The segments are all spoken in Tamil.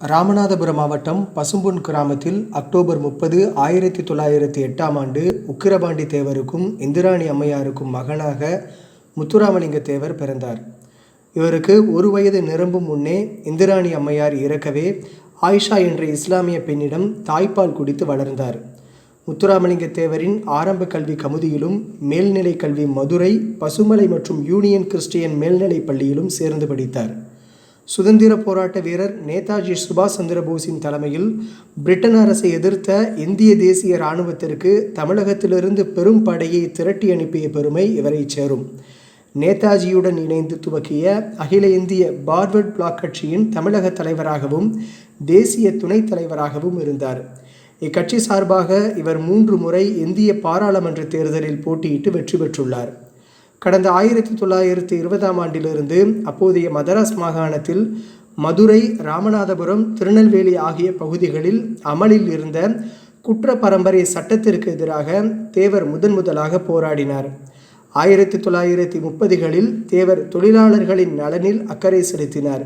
ராமநாதபுரம் மாவட்டம் பசும்பொன் கிராமத்தில் அக்டோபர் முப்பது ஆயிரத்தி தொள்ளாயிரத்தி எட்டாம் ஆண்டு உக்கிரபாண்டி தேவருக்கும் இந்திராணி அம்மையாருக்கும் மகனாக முத்துராமலிங்க தேவர் பிறந்தார். இவருக்கு ஒரு வயது நிரம்பும் முன்னே இந்திராணி அம்மையார் இறக்கவே ஆயிஷா என்ற இஸ்லாமிய பெண்ணிடம் தாய்ப்பால் குடித்து வளர்ந்தார். முத்துராமலிங்க தேவரின் ஆரம்ப கல்வி கமுதியிலும் மேல்நிலை கல்வி மதுரை பசுமலை மற்றும் யூனியன் கிறிஸ்டியன் மேல்நிலைப் பள்ளியிலும் சேர்ந்து படித்தார். சுதந்திர போராட்ட வீரர் நேதாஜி சுபாஷ் சந்திர போஸின் தலைமையில் பிரிட்டன் அரசை எதிர்த்த இந்திய தேசிய இராணுவத்திற்கு தமிழகத்திலிருந்து பெரும் படையை திரட்டி அனுப்பிய பெருமை இவரை சேரும். நேதாஜியுடன் இணைந்து துவக்கிய அகில இந்திய பார்வர்ட் பிளாக் கட்சியின் தமிழக தலைவராகவும் தேசிய துணைத் தலைவராகவும் இருந்தார். இக்கட்சி சார்பாக இவர் மூன்று முறை இந்திய பாராளுமன்ற தேர்தலில் போட்டியிட்டு வெற்றி பெற்றுள்ளார். கடந்த ஆயிரத்தி தொள்ளாயிரத்தி இருபதாம் ஆண்டிலிருந்து அப்போதைய மதராஸ் மாகாணத்தில் மதுரை ராமநாதபுரம் திருநெல்வேலி ஆகிய பகுதிகளில் அமலில் இருந்த குற்ற பரம்பரை சட்டத்திற்கு எதிராக தேவர் முதன் முதலாக போராடினார். ஆயிரத்தி தொள்ளாயிரத்தி முப்பதுகளில் தேவர் தொழிலாளர்களின் நலனில் அக்கறை செலுத்தினார்.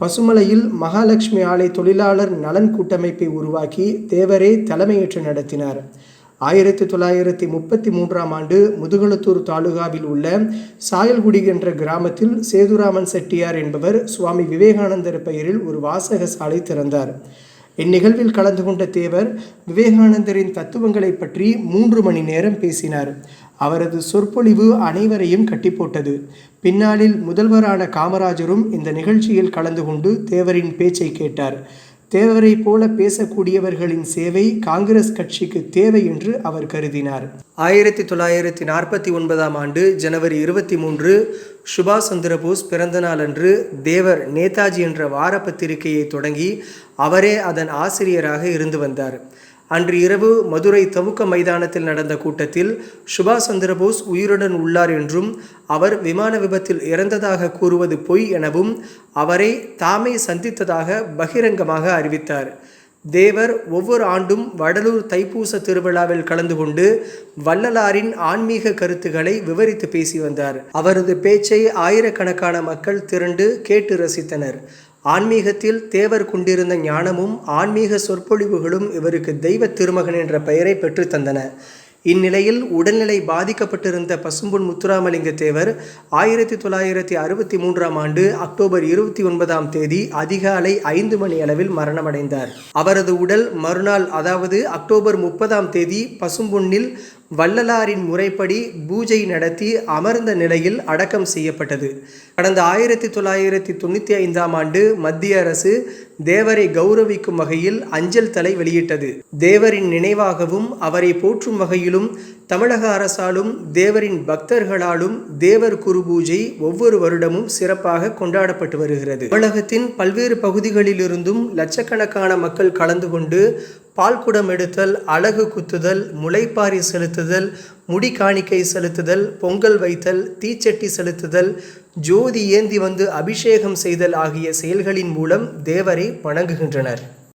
பசுமலையில் மகாலட்சுமி ஆலை தொழிலாளர் நலன் கூட்டமைப்பை உருவாக்கி தேவரே தலைமையேற்று நடத்தினார். ஆயிரத்தி தொள்ளாயிரத்தி முப்பத்தி மூன்றாம் ஆண்டு முதுகுளத்தூர் தாலுகாவில் உள்ள சாயல்குடி என்ற கிராமத்தில் சேதுராமன் செட்டியார் என்பவர் சுவாமி விவேகானந்தர் பெயரில் ஒரு வாசக சாலை திறந்தார். இந்நிகழ்வில் கலந்து கொண்ட தேவர் விவேகானந்தரின் தத்துவங்களை பற்றி மூன்று மணி நேரம் பேசினார். அவரது சொற்பொழிவு அனைவரையும் கட்டிப்போட்டது. பின்னாளில் முதல்வரான காமராஜரும் இந்த நிகழ்ச்சியில் கலந்து கொண்டு தேவரின் பேச்சை கேட்டார். தேவரை போல பேசக்கூடியவர்களின் சேவை காங்கிரஸ் கட்சிக்கு தேவை என்று அவர் கருதினார். ஆயிரத்தி தொள்ளாயிரத்தி நாற்பத்தி ஒன்பதாம் ஆண்டு ஜனவரி இருபத்தி மூன்று சுபாஷ் சந்திரபோஸ் பிறந்த நாளன்று தேவர் நேதாஜி என்ற வார பத்திரிகையை தொடங்கி அவரே அதன் ஆசிரியராக இருந்து வந்தார். அன்று இரவு மதுரை தவுக்க மைதானத்தில் நடந்த கூட்டத்தில் சுபாஷ் சந்திரபோஸ் உயிருடன் உள்ளார் என்றும் அவர் விமான விபத்தில் இறந்ததாக கூறுவது பொய் எனவும் அவரை தாமே சந்தித்ததாக பகிரங்கமாக அறிவித்தார். தேவர் ஒவ்வொரு ஆண்டும் வடலூர் தைப்பூச திருவிழாவில் கலந்து கொண்டு வள்ளலாரின் ஆன்மீக கருத்துக்களை விவரித்து பேசி வந்தார். அவரது பேச்சை ஆயிரக்கணக்கான மக்கள் திரண்டு கேட்டு ரசித்தனர். ஆன்மீகத்தில் தேவர் கொண்டிருந்த ஞானமும் ஆன்மீக சொற்பொழிவுகளும் இவருக்கு தெய்வ திருமகன் என்ற பெயரை பெற்றுத்தந்தன இந்நிலையில் உடல்நிலை பாதிக்கப்பட்டிருந்த பசும்பொன் முத்துராமலிங்க தேவர் ஆயிரத்தி தொள்ளாயிரத்தி அறுபத்தி மூன்றாம் ஆண்டு அக்டோபர் இருபத்தி ஒன்பதாம் தேதி அதிகாலை ஐந்து மணி அளவில் மரணமடைந்தார். அவரது உடல் மறுநாள் அதாவது அக்டோபர் முப்பதாம் தேதி பசும்பொன்னில் வள்ளலாரின் முறைப்படி பூஜை நடத்தி அமர்ந்த நிலையில் அடக்கம் செய்யப்பட்டது. கடந்த ஆயிரத்தி தொள்ளாயிரத்தி தொண்ணூற்றி ஐந்தாம் ஆண்டு மத்திய அரசு தேவரை கௌரவிக்கும் வகையில் அஞ்சல் தலை வெளியிட்டது. தேவரின் நினைவாகவும் அவரை போற்றும் வகையிலும் தமிழக அரசாலும் தேவரின் பக்தர்களாலும் தேவர் குரு பூஜை ஒவ்வொரு வருடமும் சிறப்பாக கொண்டாடப்பட்டு வருகிறது. தமிழகத்தின் பல்வேறு பகுதிகளிலிருந்தும் லட்சக்கணக்கான மக்கள் கலந்து கொண்டு பால்குடம் எடுத்தல் அழகு குத்துதல் முளைப்பாரி செலுத்துதல் முடி காணிக்கை செலுத்துதல் பொங்கல் வைத்தல் தீச்சட்டி செலுத்துதல் ஜோதி ஏந்தி வந்து அபிஷேகம் செய்தல் ஆகிய செயல்களின் மூலம் தேவரை வணங்குகின்றனர்.